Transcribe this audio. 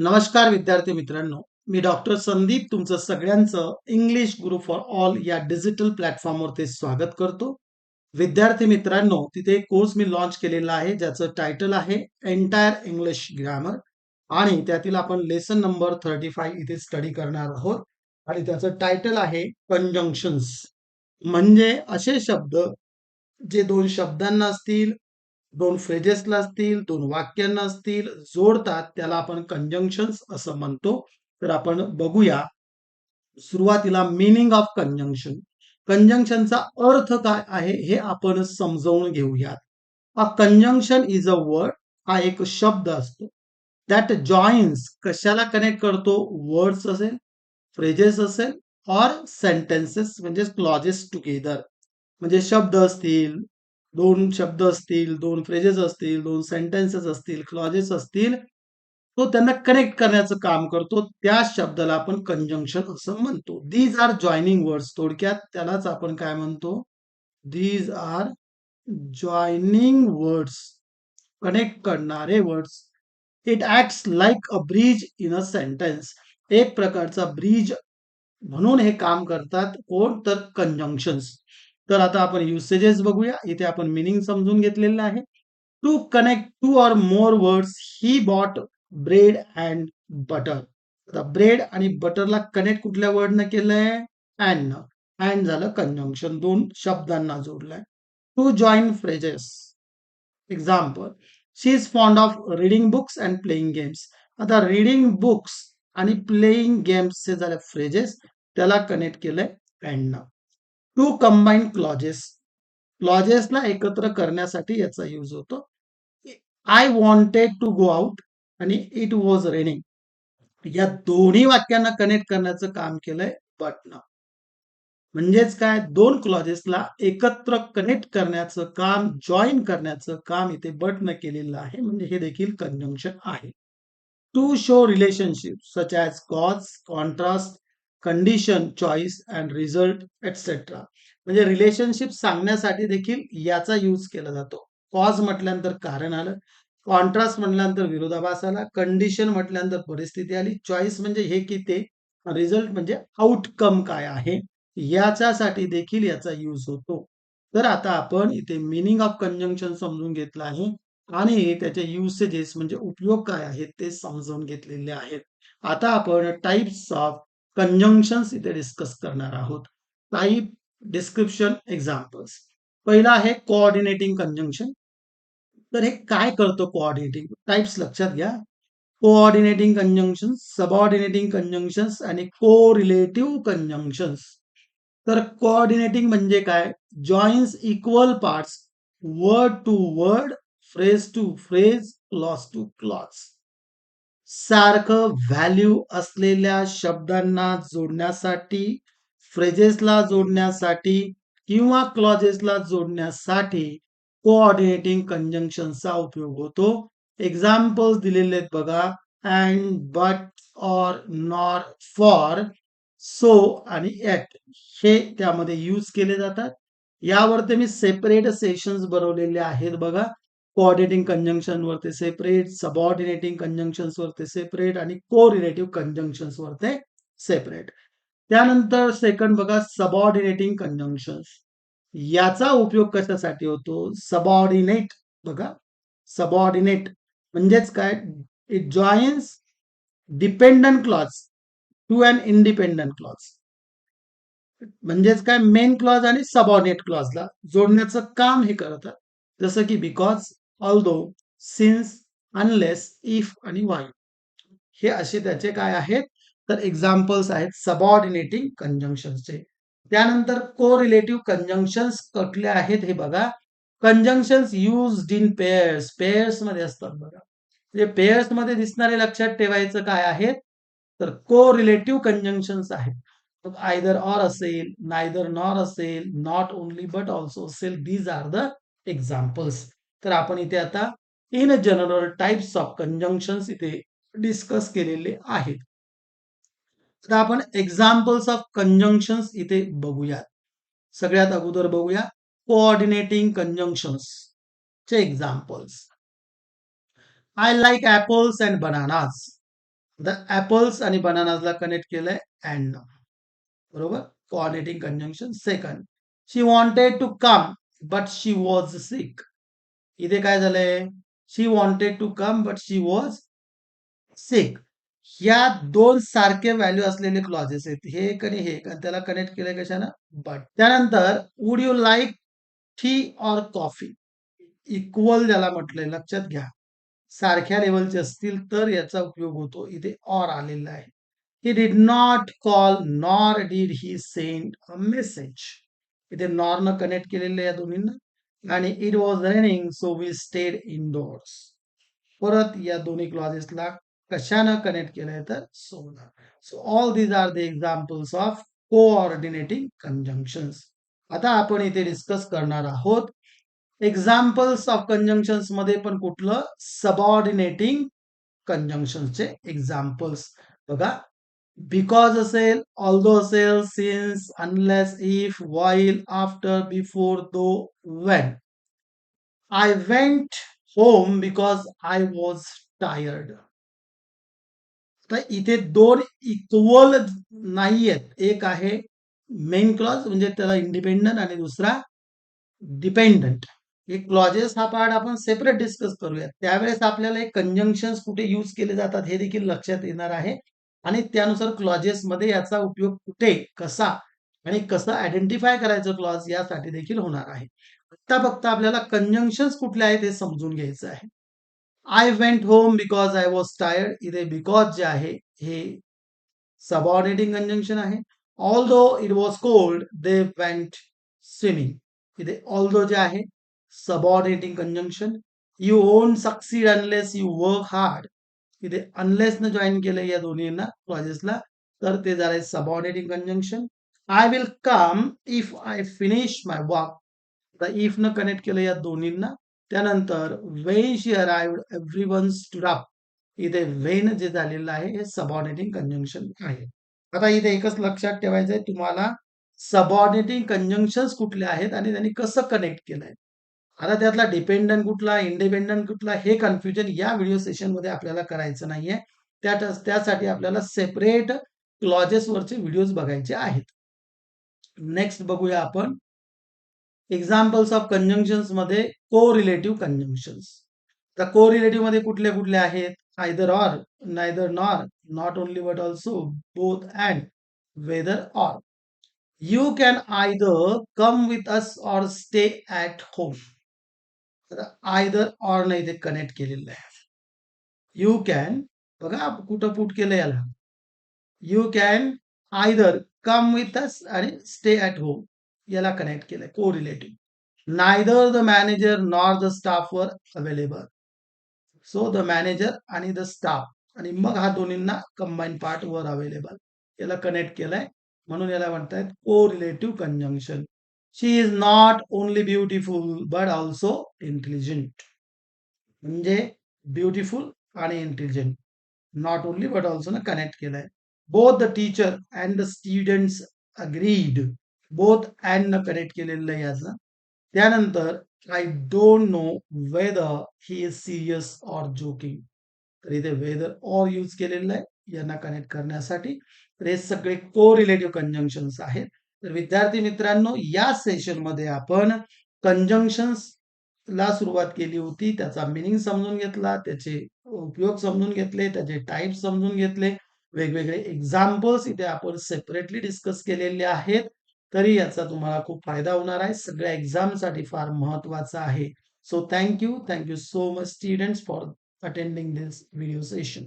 नमस्कार विद्यार्थी मित्रांनो मी डॉक्टर संदीप तुमचं सगळ्यांचं इंग्लिश गुरु फॉर ऑल या डिजिटल प्लॅटफॉर्मवरती स्वागत करतो. विद्यार्थी मित्रांनो तिथे एक कोर्स मी लॉन्च केलेला आहे ज्याचं टायटल आहे एंटायर इंग्लिश ग्रॅमर आणि त्यातील आपण लेसन नंबर थर्टी फाय इथे स्टडी करणार आहोत आणि त्याचं टायटल आहे कंजंक्शन्स म्हणजे असे शब्द जे दोन शब्दांना असतील दोन फ्रेजेसला असतील दोन वाक्यांना असतील जोडतात त्याला आपण कंजंक्शन्स असं म्हणतो. तर आपण बघूया. सुरुवातीला मिनिंग ऑफ कंजंक्शन कंजंक्शनचा अर्थ काय आहे हे आपण समजावून घेऊयात. A conjunction is a word हा एक शब्द असतो. दॅट जॉईन्स कशाला कनेक्ट करतो? वर्ड्स असेल फ्रेजेस असेल ऑर सेंटेन्सेस म्हणजे क्लॉजेस टुगेदर म्हणजे शब्द असतील दोन शब्द असतील दोन फ्रेजेस असतील दोन सेंटेन्सेस असतील क्लॉजेस असतील तो त्यांना कनेक्ट करण्याचं काम करतो. त्या शब्दाला आपण कंजंक्शन असं म्हणतो. दीज आर जॉईनिंग वर्ड्स थोडक्यात त्यालाच आपण काय म्हणतो? These are joining words connect करणारे words it acts like a bridge in a sentence एक प्रकारचा ब्रिज म्हणून हे काम करतात कोण तर कंजंक्शन्स तर आता आपण युसेजेस बघूया. इथे आपण मिनिंग समजून घेतलेलं आहे. To connect two or more words he bought bread and butter आता ब्रेड आणि बटरला कनेक्ट कुठल्या वर्डनं केलंय? अँड अँड झालं कंजंक्शन दोन शब्दांना जोडलंय. To join phrases example she is fond of reading books and playing games आता रिडिंग बुक्स आणि प्लेइंग गेम्स हे झाले फ्रेजेस त्याला कनेक्ट केलंय अँडनं टू कंबाईन क्लॉजेस. क्लॉजेसला एकत्र करण्यासाठी याचा यूज होतो. I wanted to go out आणि इट वॉज रेनिंग या दोन्ही वाक्यांना कनेक्ट करण्याचं काम केलंय बटन. म्हणजेच काय? दोन क्लॉजेसला एकत्र कनेक्ट करण्याचं काम जॉईन करण्याचं काम इथे बटन केलेलं आहे. म्हणजे हे देखील कंजंक्शन आहे. To show relationship such as cause contrast condition choice and result etcetera म्हणजे रिलेशनशिप सांगण्यासाठी देखील याचा यूज केला जातो. कॉज म्हटल्यानंतर कारण आलं कॉन्ट्रास्ट म्हटल्यानंतर विरोधाभास आला कंडिशन म्हटल्यानंतर परिस्थिती आली चॉईस म्हणजे हे की ते रिझल्ट म्हणजे आउटकम काय आहे याच्यासाठी देखील याचा यूज होतो. तर आता आपण इथे मिनिंग ऑफ कंजंक्शन समजून घेतलं आहे आणि त्याचे युसेजेस म्हणजे उपयोग काय आहेत ते समजून घेतलेले आहेत. आता आपण टाइप्स ऑफ कंजंक्शन्स इथे डिस्कस करणार आहोत. टाईप डिस्क्रिप्शन एक्झाम्पल्स पहिला आहे कोऑर्डिनेटिंग कंजंक्शन तर हे काय करतो कोऑर्डिनेटिंग टाइप्स लक्षात घ्या. कोऑर्डिनेटिंग कंजंक्शन्स सबऑर्डिनेटिंग कंजंक्शन्स आणि को रिलेटिव्ह कंजंक्शन्स तर कोऑर्डिनेटिंग म्हणजे काय? Joins equal parts word to word phrase to phrase clause to clause सारखं व्हॅल्यू असलेल्या शब्दांना जोडण्यासाठी फ्रेजेसला जोडण्यासाठी किंवा क्लॉजेसला जोडण्यासाठी कोऑर्डिनेटिंग कंजंक्शनचा उपयोग होतो. एक्झाम्पल्स दिलेले आहेत बघा. And but or nor for so आणि ॲट हे त्यामध्ये यूज केले जातात. यावरती मी सेपरेट सेशन्स बनवलेले आहेत बघा. कोऑर्डिनेटिंग कंजंक्शन वरती सेपरेट सबऑर्डिनेटिंग कंजंक्शन्स वरती सेपरेट आणि को रिलेटिव्ह कंजंक्शन्स वरती सेपरेट त्यानंतर सेकंड बघा सबऑर्डिनेटिंग कंजंक्शन्स याचा उपयोग कशासाठी होतो? सबऑर्डिनेट बघा. सबऑर्डिनेट म्हणजेच काय? It joins dependent clause to and independent clause म्हणजेच काय? मेन क्लॉज आणि सबऑर्डिनेट क्लॉजला जोडण्याचं काम हे करतात जसं की because although since unless if आणि वाय हे असे त्याचे काय आहेत? तर एक्झाम्पल्स आहेत सबऑर्डिनेटिंग कंजंक्शनचे त्यानंतर को रिलेटिव्ह कंजंक्शन्स कुठले आहेत हे बघा. कंजंक्शन्स युज इन पेयर्स पेयर्समध्ये असतात बघा. म्हणजे पेयर्समध्ये दिसणारे लक्षात ठेवायचं काय आहेत? तर को रिलेटिव्ह कंजंक्शन्स आहेत आयदर ऑर असेल नायदर नॉर असेल नॉट ओनली बट ऑल्सो असेल. दीज आर द एक्झाम्पल्स तर आपण इथे आता in general types of conjunctions इथे डिस्कस केलेले आहेत. तर आपण एक्झाम्पल्स ऑफ कंजंक्शन्स इथे बघूयात. सगळ्यात अगोदर बघूया कोऑर्डिनेटिंग कंजंक्शन्स चे examples I like apples and bananas the apples आणि बनानाजला कनेक्ट केलंय अँड बरोबर? Coordinating conjunction second she wanted to come but she was sick इथे काय झालंय? She wanted to come but she was sick ह्या दोन सारखे व्हॅल्यू असलेले क्लॉजेस आहेत. हे एक आणि हे एक. आणि त्याला कनेक्ट केलंय कशानं? बट त्यानंतर would you like tea or coffee equal ज्याला म्हटलंय लक्षात घ्या. सारख्या लेवलचे असतील तर याचा उपयोग होतो. इथे ऑर आलेला आहे. He did not call nor did he send a message इथे नॉर न कनेक्ट केलेलं या दोन्हींना. आणि it was raining so we stayed indoors परत या दोन्ही क्लॉजेसला कशानं कनेक्ट केलंय तर solar so all these are the examples of coordinating conjunctions आता आपण इथे डिस्कस करणार आहोत एक्झाम्पल्स ऑफ कंजंक्शन्समध्ये पण कुठलं? सबऑर्डिनेटिंग कंजंक्शनचे एक्झाम्पल्स बघा बिकॉज असेल ऑल्दो असेल since unless if while after before though when I went home because I was tired तर इथे दोन इक्वल नाहीयेत. एक आहे मेन क्लॉज म्हणजे त्याला इंडिपेंडंट आणि दुसरा डिपेंडंट हे क्लॉजेस हा पार्ट आपण सेपरेट डिस्कस करूया त्यावेळेस आपल्याला हे कंजंक्शन्स कुठे यूज केले जातात हे देखील लक्षात येणार आहे. आणि त्यानुसार क्लॉजेस मध्ये याचा उपयोग कुठे कसा आणि कसं आयडेंटिफाय करायचं क्लॉज यासाठी देखील होणार आहे. आता फक्त आपल्याला कंजंक्शन कुठले आहेत हे समजून घ्यायचं आहे. I went home because I was tired इथे बिकॉज जे आहे हे सबऑर्डिनेटिंग कंजंक्शन आहे. Although it was cold they went swimming इथे ऑल दो जे आहे subordinating conjunction you won't succeed unless you work hard इथे अनलेसनं जॉईन केलं या दोन्हींना क्लॉजेसला तर ते झालंय subordinating conjunction I will come if I finish my work if न कनेक्ट केलं या दोन्हींना त्यानंतर when she arrived everyone stood इथे वेन जे झालेलं आहे हे सबऑर्डिनेटिंग कंजंक्शन आहे. आता इथे एकच लक्षात ठेवायचं आहे तुम्हाला सबऑर्डिनेटिंग कंजंक्शन्स कुठले आहेत आणि त्यांनी कसं कनेक्ट केलंय? आता त्यातला डिपेंडंट कुठला इंडिपेंडंट कुठला हे कन्फ्युजन या व्हिडिओ सेशनमध्ये आपल्याला करायचं नाहीये. त्या त्यासाठी आपल्याला सेपरेट क्लॉजेस वरचे व्हिडिओज बघायचे आहेत. नेक्स्ट बघूया आपण. एक्झाम्पल्स ऑफ कंजंक्शन्समध्ये को रिलेटिव्ह कंजंक्शन्स तर को रिलेटिव्हमध्ये कुठले कुठले आहेत? Either or neither nor not only but also both and whether or you can either come with us or stay at home तर आयदर ऑर नाही ते कनेक्ट केलेलं आहे. यू कॅन बघा कुठं पुट केलं याला. You can either come with us आणि स्टे ॲट होम याला कनेक्ट केलंय correlative neither the manager nor the staff were available so the manager आणि द स्टाफ आणि मग हा दोन्हींना कंबाईन पार्ट वर अवेलेबल याला कनेक्ट केलंय. म्हणून याला म्हणतायत correlative conjunction she is not only beautiful but also intelligent म्हणजे ब्युटिफुल आणि intelligent not only but also ना कनेक्ट केलंय. Both the teacher and the students agreed both and न कनेक्ट केलेलं आहे याचं त्यानंतर I don't know whether he is serious or joking तर इथे वेदर ऑर यूज केलेलं आहे यांना कनेक्ट करण्यासाठी. तर हे सगळे को रिलेटिव्ह कंजंक्शन्स आहेत. तर विद्यार्थी मित्रांनो या सेशनमध्ये आपण कंजंक्शन्स ला सुरुवात केली होती. त्याचा मिनिंग समजून घेतला त्याचे उपयोग समजून घेतले त्याचे टाईप समजून घेतले. वेगवेगळे एक्झाम्पल्स इथे आपण सेपरेटली डिस्कस केलेले आहेत. तरी याचा तुम्हाला खूप फायदा होणार आहे. सगळ्या एक्झामसाठी फार महत्त्वाचा आहे. So thank you thank you so much students for attending this video session